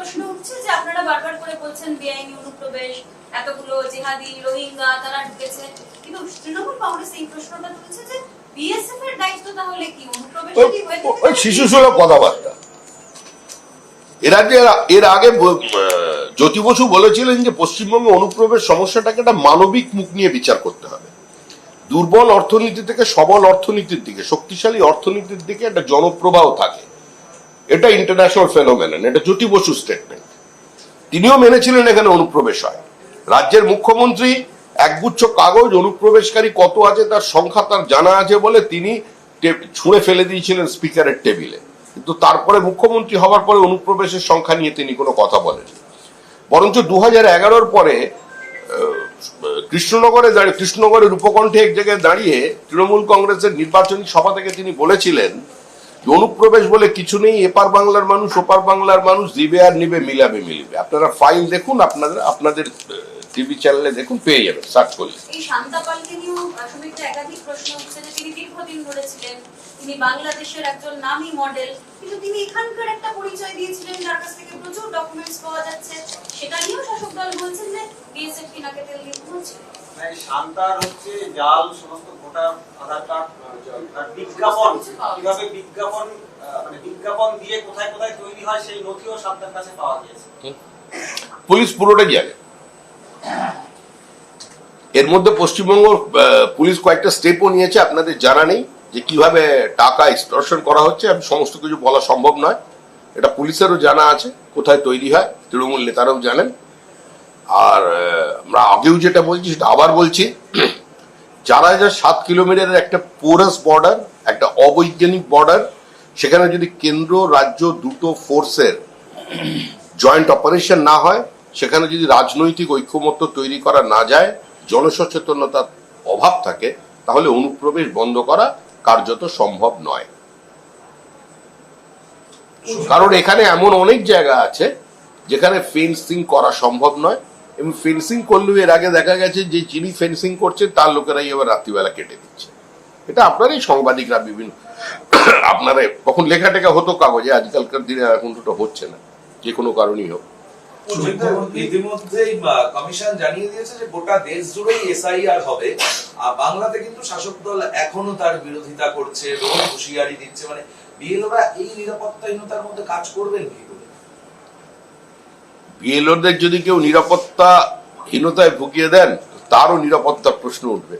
প্রশ্ন উঠছে যে আপনারা বারবার করে বলছেন বেআইনি অনুপ্রবেশ এতগুলো জেহাদি রোহিঙ্গা তারা ঢুকেছে। কিন্তু তৃণমূল কংগ্রেস এই প্রশ্নটা তুলছে যে বিএসএফ এর দায়িত্ব তাহলে কি? অনুপ্রবেশ কি ওই শিশু সুলভ কথাবার্তা। এর আগে এর আগে জ্যোতি বসু বলেছিলেন যে পশ্চিমবঙ্গে অনুপ্রবেশ সমস্যাটাকে একটা মানবিক মুখ নিয়ে বিচার করতে হবে। দুর্বল অর্থনীতি থেকে সবল অর্থনীতির দিকে শক্তিশালী অর্থনীতির দিকে একটা জনপ্রবাহ থাকে। এটা ইন্টারন্যাশনাল ফেনোমেনন এটা জ্যোতি বসু স্টেটমেন্ট তিনিও মেনেছিলেন এখানে অনুপ্রবেশ হয়। রাজ্যের মুখ্যমন্ত্রী একগুচ্ছ কাগজ অনুপ্রবেশকারী কত আছে তার সংখ্যা তার জানা আছে বলে তিনি ছুঁড়ে ফেলে দিয়েছিলেন স্পিকারের টেবিলে। কিন্তু তারপরে মুখ্যমন্ত্রী হওয়ার পরে অনুপ্রবেশের সংখ্যা নিয়ে তিনি কোনো কথা বলেনি বরঞ্চ দু হাজার এগারোর পরে কৃষ্ণনগরে দাঁড়িয়ে, কৃষ্ণনগরের উপকণ্ঠে এক জায়গায় দাঁড়িয়ে তৃণমূল কংগ্রেসের নির্বাচনী সভা থেকে তিনি বলেছিলেন অনুপ্রবেশ বলে কিছু নেই এপার বাংলার মানুষ ওপার বাংলার মানুষ দিবে আর নিবে মিলাবে মিলিবে। আপনারা ফাইল দেখুন আপনাদের আপনাদের টিভি চ্যানেলে দেখুন পেয়ে যাবেন সার্চ করলে। এই শান্তাপালকে নিয়েও সমীক্ষা একাধিক প্রশ্ন উঠছে যে তিনি দীর্ঘদিন ধরে ছিলেন তিনি বাংলাদেশের একজন নামী মডেল কিন্তু তিনি এখানকার একটা পরিচয় দিয়েছিলেন যার কাছ থেকে প্রচুর ডকুমেন্টস পাওয়া যাচ্ছে। সেটা নিয়েও শাসক দল বলছেন যে বিএসএফ কি নাকে তেল দিয়ে মানে শান্তার হচ্ছে জাল সমস্ত ভোটার আধার কার্ড বিজ্ঞাপন, কীভাবে বিজ্ঞাপন মানে বিজ্ঞাপন দিয়ে কোথায় কোথায় তৈরি হয় সেই নথিও শান্তার কাছে পাওয়া গিয়েছে। পুলিশ পুরোটাই জানে। এর মধ্যে পশ্চিমবঙ্গ পুলিশ কয়েকটা স্টেপও নিয়েছে, আপনাদের জানা নেই যে কীভাবে টাকা এক্সটর্শন করা হচ্ছে, আমি সমস্ত কিছু বলা সম্ভব নয়। এটা পুলিশেরও জানা আছে, কোথায় তৈরি হয়, তৃণমূল নেতারাও জানেন। আর আমরা আগেও যেটা বলছি, সেটা আবার বলছি। চার হাজার সাত কিলোমিটারের একটা পোরাস বর্ডার একটা অবৈজ্ঞানিক বর্ডার সেখানে যদি কেন্দ্র, রাজ্য দুটো ফোর্সের জয়েন্ট অপারেশন না হয়, সেখানে যদি রাজনৈতিক ঐক্যমত্য তৈরি করা না যায়, জনসচেতনতার অভাব থাকে, তাহলে অনুপ্রবেশ বন্ধ করা কার্যত সম্ভব নয়। কারণ এখানে এমন অনেক জায়গা আছে, যেখানে ফেন্সিং করা সম্ভব নয়। এবং ফেন্সিং করলেও এর আগে দেখা গেছে যে যিনি ফেন্সিং করছে তার লোকেরাই এবার রাত্রিবেলা কেটে দিচ্ছে। এটা আপনারই সাংবাদিকরা বিভিন্ন আপনারা তখন লেখা টেখা হতো কাগজে, আজকালকার দিনে এখন তো হচ্ছে না, যে কোনো কারণেই হোক। বাংলাতে কিন্তু শাসক দল এখনও তার বিরোধিতা করছে রোজ হুঁশিয়ারি দিচ্ছে। মানে এই নিরাপত্তাহীনতার কাজ করবেন কি বিএলওদের যদি কেউ নিরাপত্তাহীনতায় ভুগিয়ে দেন, তারও নিরাপত্তার প্রশ্ন উঠবে।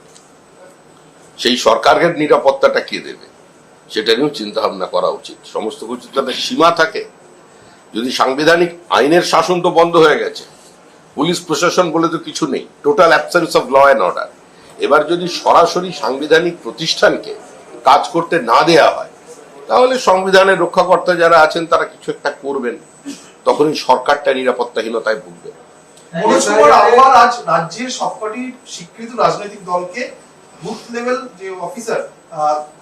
সেই সরকারের নিরাপত্তাটা কে দেবে? সেটা নিয়েও চিন্তা ভাবনা করা উচিত। সমস্ত কিছু তাদের সীমা থাকে। যদি সাংবিধানিক আইনের শাসন তো বন্ধ হয়ে গেছে, পুলিশ প্রশাসন বলে তো কিছু নেই। Total absence of law and order এবার যদি সরাসরি সাংবিধানিক প্রতিষ্ঠানকে কাজ করতে না দেয়া হয়, তাহলে সংবিধানের রক্ষাকর্তা যারা আছেন, তারা কিছু একটা করবেন। তখনই সরকারটা নিরাপত্তাহীনতায় ভুগবে। আজ রাজ্যের সবকটি স্বীকৃত রাজনৈতিক দলকে বুথ লেভেল যে অফিসার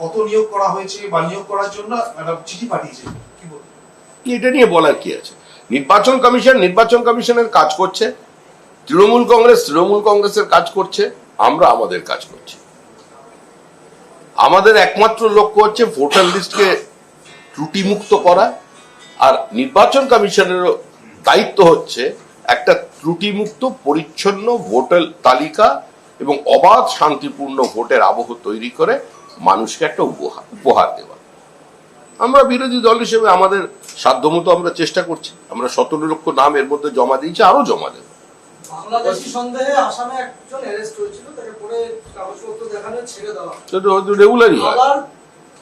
কত নিয়োগ করা হয়েছে বা নিয়োগ করার জন্য একটা চিঠি পাঠিয়েছে। কি বলব? এটা নিয়ে বলার কি আছে? নির্বাচন কমিশন নির্বাচন কমিশনের কাজ করছে। তৃণমূল কংগ্রেস তৃণমূল কংগ্রেসের কাজ করছে। আমরা আমাদের কাজ করছি। আমাদের একমাত্র লক্ষ্য হচ্ছে ভোটার লিস্টকে ত্রুটিমুক্ত করা। আর নির্বাচন কমিশনেরও দায়িত্ব হচ্ছে একটা ত্রুটিমুক্ত পরিচ্ছন্ন ভোটার তালিকা এবং অবাধ শান্তিপূর্ণ ভোটের আবহ তৈরি করে মানুষকে একটা উপহার উপহার দেওয়া। আমরা বিরোধী দল হিসেবে আমাদের সাধ্যমতো আমরা চেষ্টা করছি। আমরা সতেরো লক্ষ নাম এর মধ্যে জমা দিয়েছি আরও জমা দেবো। রেগুলারই হয়।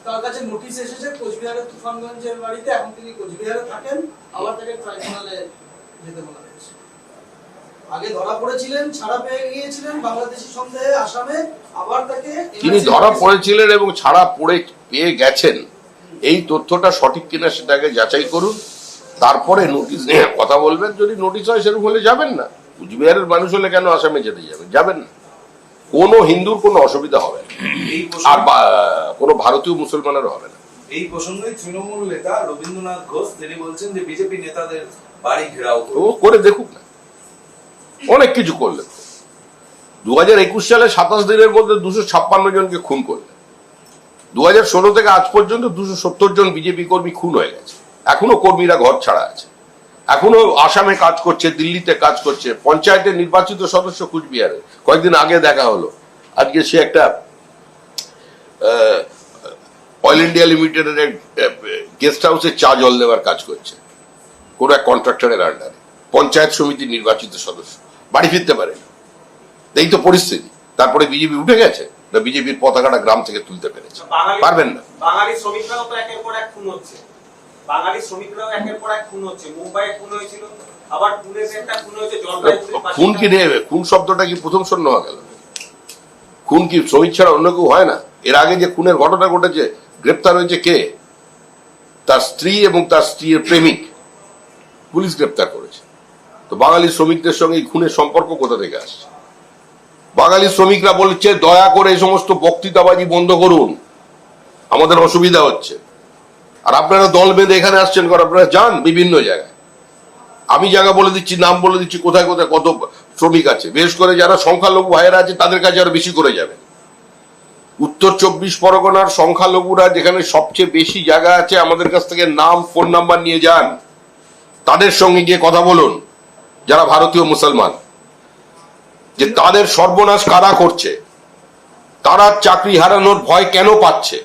তার কাছে নোটিশ এসেছে কোচবিহারের তুফানগঞ্জের বাড়িতে। এখন তিনি কোচবিহারে থাকেন। আবার তাকে ট্রাইব্যুনালে যেতে বলা হয়েছে। আগে ধরা পড়েছিলেন ছাড়া পেয়ে গিয়েছিলেন বাংলাদেশি সন্দেহে আসামে। আবার তাকে তিনি ধরা পড়েছিলেন এবং ছাড়া পড়ে পেয়ে গেছেন। এই তথ্যটা সঠিক কিনা সেটাকে যাচাই করুন। তারপরে নোটিশ নিয়ে কথা বলবেন। যদি নোটিশ হয় সেরকম হলে যাবেন না। কুচবিহারের মানুষ হলে কেন আসামে যেতে যাবেন? যাবেন না। কোনো হিন্দুর কোনো অসুবিধা হবে না। আর কোনো ভারতীয় মুসলমানেরও হবে না। এই প্রসঙ্গে তৃণমূল নেতা রবীন্দ্রনাথ ঘোষ তিনি বলছেন যে বিজেপি নেতাদের বাড়ি ঘেরাও ও করে দেখুক না। অনেক কিছু করলেন। দু হাজার একুশ সালে সাতাশ দিনের মধ্যে দুশো ছাপ্পান্ন জনকে খুন করলেন। দু হাজার ষোলো থেকে আজ পর্যন্ত দুশো সত্তর জন বিজেপি কর্মী খুন হয়ে গেছে। এখনও কর্মীরা ঘর ছাড়া আছে। এখনও আসামে কাজ করছে দিল্লিতে কাজ করছে পঞ্চায়েতের নির্বাচিত সদস্য কুচবিহারে। কয়েকদিন আগে দেখা হলো। আজকে সে একটা অয়েল ইন্ডিয়া লিমিটেডের গেস্ট হাউসে চা জল দেওয়ার কাজ করছে। কোনো এক কন্ট্রাক্টরের আন্ডারে পঞ্চায়েত সমিতির নির্বাচিত সদস্য। বাড়ি ফিরতে পারে এই তো পরিস্থিতি। তারপরে বিজেপি উঠে গেছে। না বিজেপির পতাকাটা গ্রাম থেকে তুলতে পেরেছে। পারবেন না। বাঙালি শ্রমিকরাও তো একের পর এক খুন হচ্ছে। বাঙালি শ্রমিকরাও একের পর এক খুন হচ্ছে। মুম্বাইয়ে খুন হয়েছিল আবার পুনেতে একটা খুন হয়েছে জলপাইগুড়ির খুন কি। নেবে খুন শব্দটা কি প্রথম শূন্য হয়ে গেল? খুন কি শ্রমিক ছাড়া অন্য কেউ হয় না? এর আগে যে খুনের ঘটনা ঘটেছে গ্রেপ্তার হয়েছে কে? তার স্ত্রী এবং তার স্ত্রীর প্রেমিক। পুলিশ গ্রেপ্তার করেছে। তো বাঙালি শ্রমিকদের সঙ্গে খুনের সম্পর্ক কোথা থেকে আসছে? বাঙালি শ্রমিকরা বলছে দয়া করে এই সমস্ত বক্তৃতাবাজি বন্ধ করুন। আমাদের অসুবিধা হচ্ছে। আর আপনারা দল বেঁধে এখানে আসছেন কারণ আপনারা যান বিভিন্ন জায়গায়। আমি জায়গা বলে দিচ্ছি, নাম বলে দিচ্ছি, কোথায় কোথায় কত শ্রমিক আছে। বিশেষ করে যারা সংখ্যালঘু ভাইয়েরা আছে, তাদের কাছে আরও বেশি করে যাবে। উত্তর চব্বিশ পরগনার সংখ্যালঘুরা যেখানে সবচেয়ে বেশি জায়গা আছে, আমাদের কাছ থেকে নাম, ফোন নাম্বার নিয়ে যান। তাদের সঙ্গে গিয়ে কথা বলুন, যারা ভারতীয় মুসলমান। যে তাদের সর্বনাশ কারা করছে? তারা চাকরি হারানোর ভয় কেন পাচ্ছে?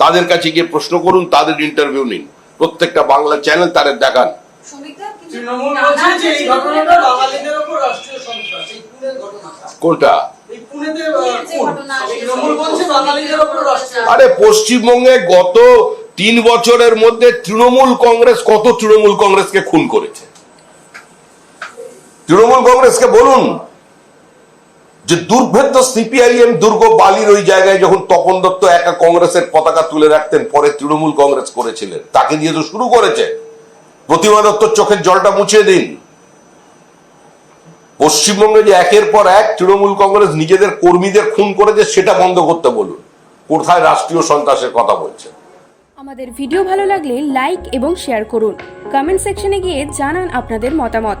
তাদের কাছে গিয়ে প্রশ্ন করুন তাদের ইন্টারভিউ নিন। প্রত্যেকটা বাংলা চ্যানেল তাদের দেখান। কোনটা? এই পুনেতে আহ, পুনের যে খুন। ঘটনা, সেই তৃণমূল বলছে বাঙালিদের ওপর রাষ্ট্রীয় আরে পশ্চিমবঙ্গে গত তিন বছরের মধ্যে তৃণমূল কংগ্রেস কত তৃণমূল কংগ্রেসকে খুন করেছে? তৃণমূল কংগ্রেসকে বলুন। যে দুর্ভেদ্য সিপিআইএম দুর্গ বালির ওই জায়গায় যখন তপন দত্ত একা কংগ্রেসের পতাকা তুলে রাখতেন, পরে তৃণমূল কংগ্রেস করেছিলেন। তাকে দিয়ে তো শুরু করেছে। প্রতিমা দত্তর চোখের জলটা মুছিয়ে দিন। পশ্চিমবঙ্গে যে একের পর এক তৃণমূল কংগ্রেস নিজেদের কর্মীদের খুন করেছে, সেটা বন্ধ করতে বলুন। কোথায় রাষ্ট্রীয় সন্ত্রাসের কথা বলছে? আমাদের ভিডিও ভালো লাগলে লাইক এবং শেয়ার করুন। কমেন্ট সেকশনে গিয়ে জানান আপনাদের মতামত।